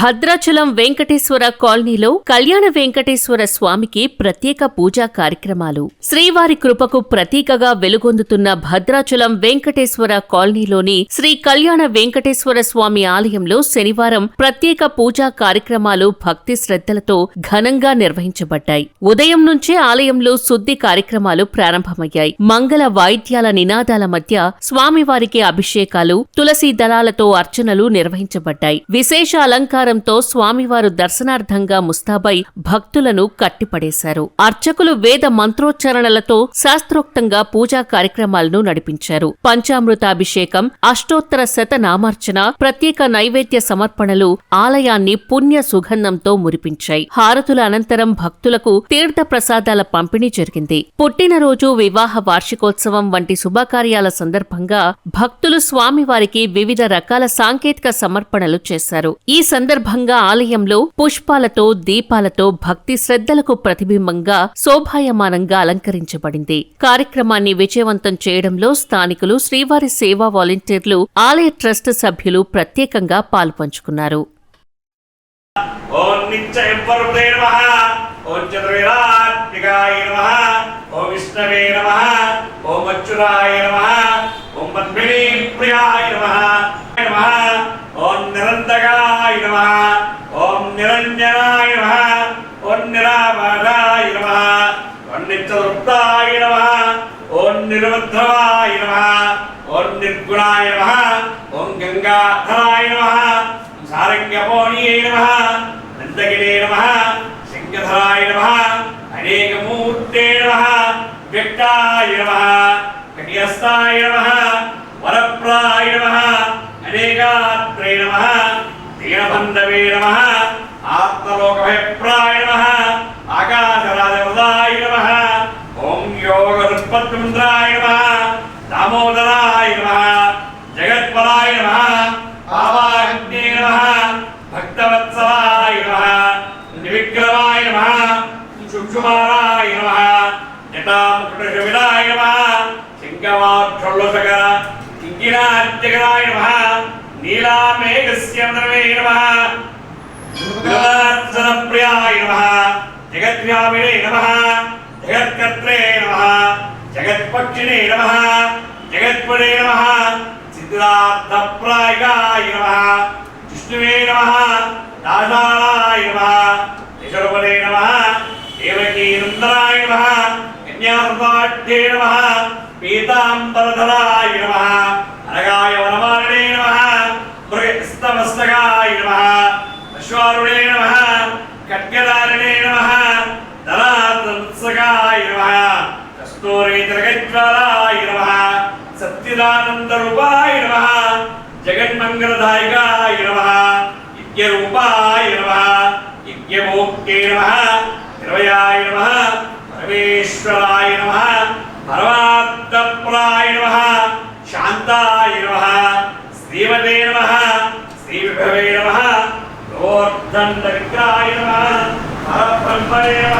భద్రాచలం వెంకటేశ్వర కాలనీలో కళ్యాణ వెంకటేశ్వర స్వామికి ప్రత్యేక పూజా కార్యక్రమాలు. శ్రీవారి కృపకు ప్రతీకగా వెలుగొందుతున్న భద్రాచలం వెంకటేశ్వర కాలనీలోని శ్రీ కళ్యాణ వెంకటేశ్వర స్వామి ఆలయంలో శనివారం ప్రత్యేక పూజా కార్యక్రమాలు భక్తి శ్రద్ధలతో ఘనంగా నిర్వహించబడ్డాయి. ఉదయం నుంచే ఆలయంలో శుద్ధి కార్యక్రమాలు ప్రారంభమయ్యాయి. మంగళ వాయిద్యాల నినాదాల మధ్య స్వామివారికి అభిషేకాలు తులసి దళాలతో అర్చనలు నిర్వహించబడ్డాయి. విశేష అలంకార అలంకారంతో స్వామివారు దర్శనార్థంగా ముస్తాబై భక్తులను కట్టిపడేశారు. అర్చకులు వేద మంత్రోచ్చారణలతో శాస్త్రోక్తంగా పూజా కార్యక్రమాలను నడిపించారు. పంచామృతాభిషేకం అష్టోత్తర శతనామార్చన ప్రత్యేక నైవేద్య సమర్పణలు ఆలయాన్ని పుణ్య సుగంధంతో మురిపించాయి. హారతుల అనంతరం భక్తులకు తీర్థ ప్రసాదాల పంపిణీ జరిగింది. పుట్టినరోజు వివాహ వార్షికోత్సవం వంటి శుభకార్యాల సందర్భంగా భక్తులు స్వామివారికి వివిధ రకాల సాంకేతిక సమర్పణలు చేశారు. ఈ సందర్భంగా ఆలయంలో పుష్పాలతో దీపాలతో భక్తి శ్రద్ధలకు ప్రతిబింబంగా శోభాయమానంగా అలంకరించబడింది. కార్యక్రమాన్ని విజయవంతం చేయడంలో స్థానికులు శ్రీవారి సేవా వాలంటీర్లు ఆలయ ట్రస్ట్ సభ్యులు ప్రత్యేకంగా పాల్పంచుకున్నారు. ఓం ఓం ఓం విష్ణవే ఓం ఓం పద్మినీ ప్రియాయ నమ నమ ఓం నిరంతకాయ నమ ఓం నిరంజనాయ నమ. ఓం నిరాబాధాయ నమ. ఓం నిత్యవృత్తాయ నమ. ఓం నిరుద్ధవాయ నమ. ఓం నిర్గుణాయ నమ. ఓం గంగాధరాయ నమ. సారంగపోణీయై నమ. నందగిరే నమ. సింగధరాయ నమ. అనేకమూర్తే నమ. వ్యక్తాయ నమ. కటియస్తాయ నమ. వరప్రాయ నమ. అనేకాత్రే నమ. దీనబంధవే నమ ఆత్మలోకభిప్రాయ నమ ఆకాశరాజవృదాయ నమ ఓం యోగ యోగరుత్పత్తిముద్రాయ నమ దామోదరాయ నమ జగత్పరాయ నమ పావాగ్నే నమ భక్తవత్సలాయ నమ నివిగ్రవాయ నమ శుభ్షుమారాయ నమ జటాముకుటశవిలాయ నమ శంకవాక్షోల్లసకర కింకినాత్యకరాయ నమ నీలామేఘస్య నమే నమ. ప్రియాయ నమ. జగద్వ్యాపినే నమ. జగత్కర్త్రే నమ. జగత్పక్షిణే నమ. జగత్పదే నమ. సిద్ధార్థప్రాయాయ నమ. విష్ణువే నమ. దాసారాయ నమ. యశోపదే పీతాంబరధరాయ నమ అనగాయ వనమారణే నమ మృగస్తమస్తకాయ నమ అశ్వారుణే నమ ఖడ్గదారిణే నమ ధరాత్సకాయ నమ కస్తూరేతరగజ్వాలాయ నమ సచ్చిదానంద రూపాయ నమ. జగన్మంగళదాయకాయ నమ. నిత్య రూపాయ నమ. యజ్ఞభోక్తే నమ. నిర్వయాయ నమ. పరమేశ్వరాయ నమ. పరమాత్మప్రాయ నమ. శాంతాయ నమ. శ్రీమతే నమ. శ్రీ విభవే నమ. గోర్ధండ విగ్రహాయ నమ. పరబ్రహ్మణే నమ.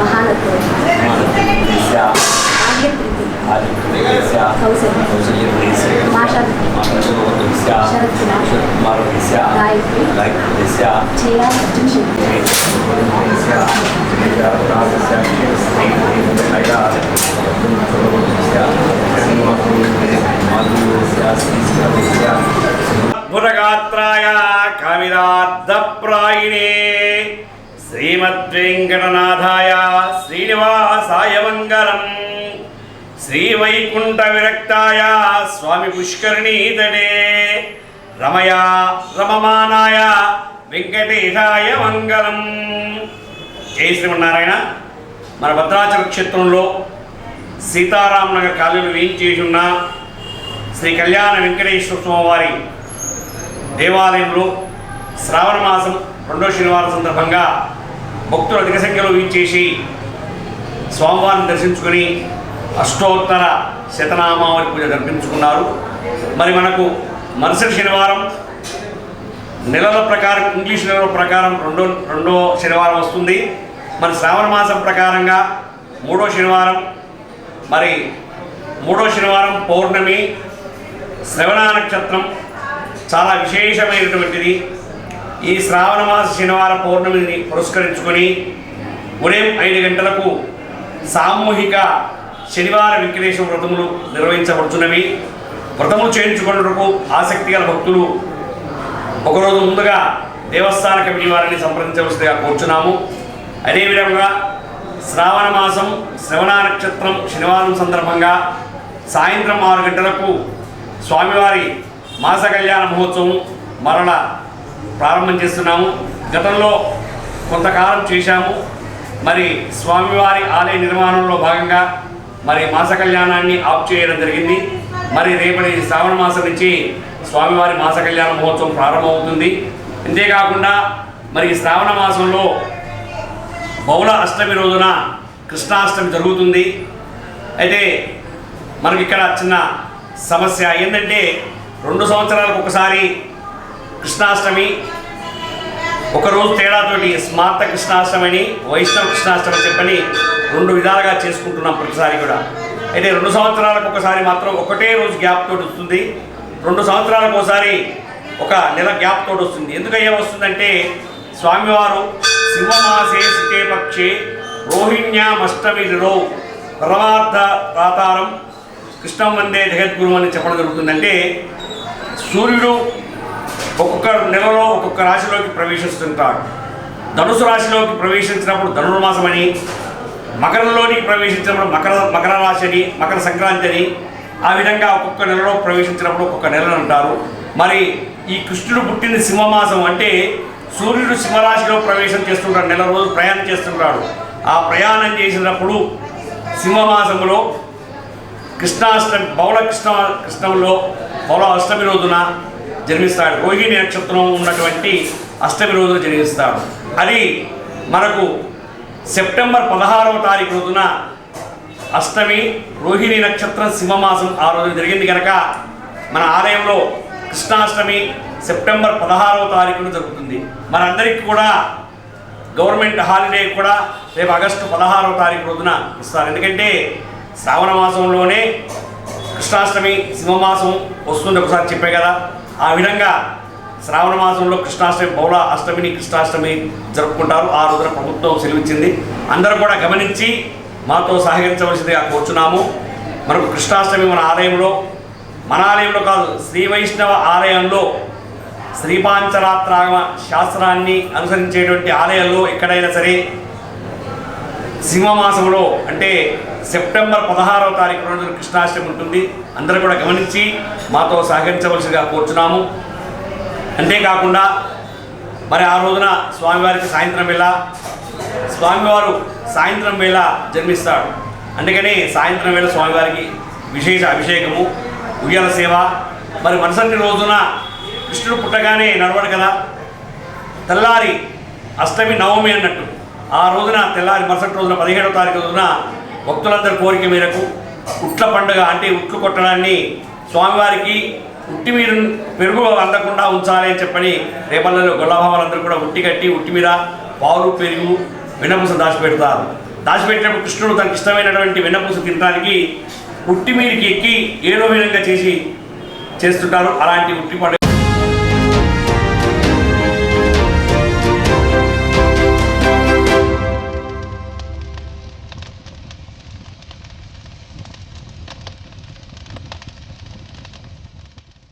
महानत्व అద్భుతగాత్రాయ కవిదార్థప్రాయిణే శ్రీమద్వేంకటనాథాయ శ్రీనివాసాయ మంగళం. శ్రీవైకుంఠ విరక్తాయ స్వామి పుష్కరిణీతడే రమయా రమమానాయ వెంకటేశాయ మంగళం. జై శ్రీమన్నారాయణ. మన భద్రాచల క్షేత్రంలో సీతారాం నగర్ కాలనీలో వేయించేసి ఉన్న? శ్రీ కళ్యాణ వెంకటేశ్వర స్వామివారి దేవాలయంలో శ్రావణ మాసం రెండో శనివారం సందర్భంగా భక్తులు అధిక సంఖ్యలో వీచేసి స్వామివారిని దర్శించుకొని అష్టోత్తర శతనామావళి పూజ జరిపించుకున్నారు. మరి మనకు మరుసటి శనివారం నెలల ప్రకారం ఇంగ్లీష్ నెలల ప్రకారం రెండో రెండో శనివారం వస్తుంది. మరి శ్రావణ మాసం ప్రకారంగా మూడో శనివారం మరి మూడో శనివారం పౌర్ణమి శ్రవణ నక్షత్రం చాలా విశేషమైనటువంటిది. ఈ శ్రావణ మాస శనివారం పౌర్ణమిని పురస్కరించుకొని ఉదయం ఐదు గంటలకు సామూహిక శనివార వెంకటేశ్వర వ్రతములు నిర్వహించబడుతున్నవి వ్రతములు చేయించుకున్నకు ఆసక్తి గల భక్తులు ఒకరోజు ముందుగా దేవస్థాన కమిటీ వారిని సంప్రదించవలసిందిగా కోరుచున్నాము. అదేవిధంగా శ్రావణ మాసం శ్రవణ నక్షత్రం శనివారం సందర్భంగా సాయంత్రం ఆరు గంటలకు స్వామివారి మాస కళ్యాణ మహోత్సవం మరల ప్రారంభం చేస్తున్నాము. గతంలో కొంతకాలం చేశాము. మరి స్వామివారి ఆలయ నిర్మాణంలో భాగంగా మరి మాస కళ్యాణాన్ని ఆఫ్ చేయడం జరిగింది. మరి రేపటి శ్రావణ మాసం నుంచి స్వామివారి మాస కళ్యాణ మహోత్సవం ప్రారంభమవుతుంది. అంతేకాకుండా మరి శ్రావణ మాసంలో బహుళ అష్టమి రోజున కృష్ణాష్టమి జరుగుతుంది. అయితే మనకి ఇక్కడ చిన్న సమస్య ఏంటంటే రెండు సంవత్సరాలకు ఒకసారి కృష్ణాష్టమి. ఒక రోజు తేడాతోటి స్మార్త కృష్ణాష్టమి అని వైష్ణవ కృష్ణాష్టమి చెప్పని రెండు విధాలుగా చేసుకుంటున్నాం ప్రతిసారి కూడా. అయితే రెండు సంవత్సరాలకు ఒకసారి మాత్రం ఒకటే రోజు గ్యాప్ తోటి వస్తుంది. రెండు సంవత్సరాలకు ఒకసారి ఒక నెల గ్యాప్ తోటి వస్తుంది. ఎందుకయ్యా వస్తుందంటే స్వామివారు సింహమాసే సితే పక్షే రోహిణ్యామష్టమి రో పరమార్థ రాతారం కృష్ణం వందే జగద్గురు అని చెప్పడం జరుగుతుందంటే సూర్యుడు ఒక్కొక్క నెలలో ఒక్కొక్క రాశిలోకి ప్రవేశిస్తుంటాడు. ధనుసు రాశిలోకి ప్రవేశించినప్పుడు ధనుర్మాసం అని మకరంలోనికి ప్రవేశించినప్పుడు మకర మకర రాశి అని మకర సంక్రాంతి అని ఆ విధంగా ఒక్కొక్క నెలలో ప్రవేశించినప్పుడు ఒక్కొక్క నెలను అంటారు. మరి ఈ కృష్ణుడు పుట్టిన సింహమాసం అంటే సూర్యుడు సింహరాశిలో ప్రవేశం చేస్తుంటాడు నెల రోజులు ప్రయాణం చేస్తుంటాడు. ఆ ప్రయాణం చేసినప్పుడు సింహమాసంలో కృష్ణాష్టమి బౌళ కృష్ణ కృష్ణంలో బౌళ అష్టమి రోజున జన్మిస్తాడు. రోహిణి నక్షత్రం ఉన్నటువంటి అష్టమి రోజున జన్మిస్తాడు. అది మనకు సెప్టెంబర్ పదహారవ తారీఖు రోజున అష్టమి రోహిణి నక్షత్రం సింహమాసం ఆ రోజు జరిగింది కనుక మన ఆలయంలో కృష్ణాష్టమి సెప్టెంబర్ పదహారవ తారీఖున జరుగుతుంది. మనందరికీ కూడా గవర్నమెంట్ హాలిడే కూడా రేపు ఆగస్టు పదహారవ తారీఖు రోజున ఇస్తారు. ఎందుకంటే శ్రావణ మాసంలోనే కృష్ణాష్టమి సింహమాసం వస్తుంది ఒకసారి చెప్పే కదా. ఆ విధంగా శ్రావణ మాసంలో కృష్ణాష్టమి బౌళ అష్టమిని కృష్ణాష్టమి జరుపుకుంటారు. ఆ రోజున ప్రభుత్వం సెలవిచ్చింది. అందరూ కూడా గమనించి మాతో సహకరించవలసిందిగా కోరుచున్నాము. మనకు కృష్ణాష్టమి మన ఆలయంలో మన ఆలయంలో కాదు శ్రీ వైష్ణవ ఆలయంలో శ్రీపాంచరాత్రాగమ శాస్త్రాన్ని అనుసరించేటువంటి ఆలయాల్లో ఎక్కడైనా సరే సింహమాసంలో అంటే సెప్టెంబర్ పదహారవ తారీఖు రోజు కృష్ణాష్టమి ఉంటుంది. అందరూ కూడా గమనించి మాతో సహకరించవలసిగా కోరుచున్నాము. అంతేకాకుండా మరి ఆ రోజున స్వామివారికి సాయంత్రం వేళ స్వామివారు సాయంత్రం వేళ జన్మిస్తాడు. అందుకని సాయంత్రం వేళ స్వామివారికి విశేష అభిషేకము ఉయ్యాల సేవ మరి మరుసటి రోజున కృష్ణుడు పుట్టగానే నడవడు కదా. తెల్లారి అష్టమి నవమి అన్నట్టు. ఆ రోజున తెల్లారి మరుసటి రోజున పదిహేడవ తారీఖు రోజున భక్తులందరి కోరిక మేరకు ఉట్ల పండుగ అంటే ఉట్లు కొట్టడాన్ని స్వామివారికి ఉట్టి మీద పెరుగు అందకుండా ఉంచాలి అని చెప్పని రేపల్లలో గొల్లభావాలందరూ కూడా ఉట్టి కట్టి ఉట్టి మీద పాలు పెరుగు వెన్నపూస దాచిపెడతారు. దాచిపెట్టినప్పుడు కృష్ణుడు తనకి ఇష్టమైనటువంటి వెన్నపూస తినడానికి ఉట్టి మీదకి ఎక్కి ఏదో విధంగా చేసి చేస్తుంటారు. అలాంటి ఉట్టి పండుగ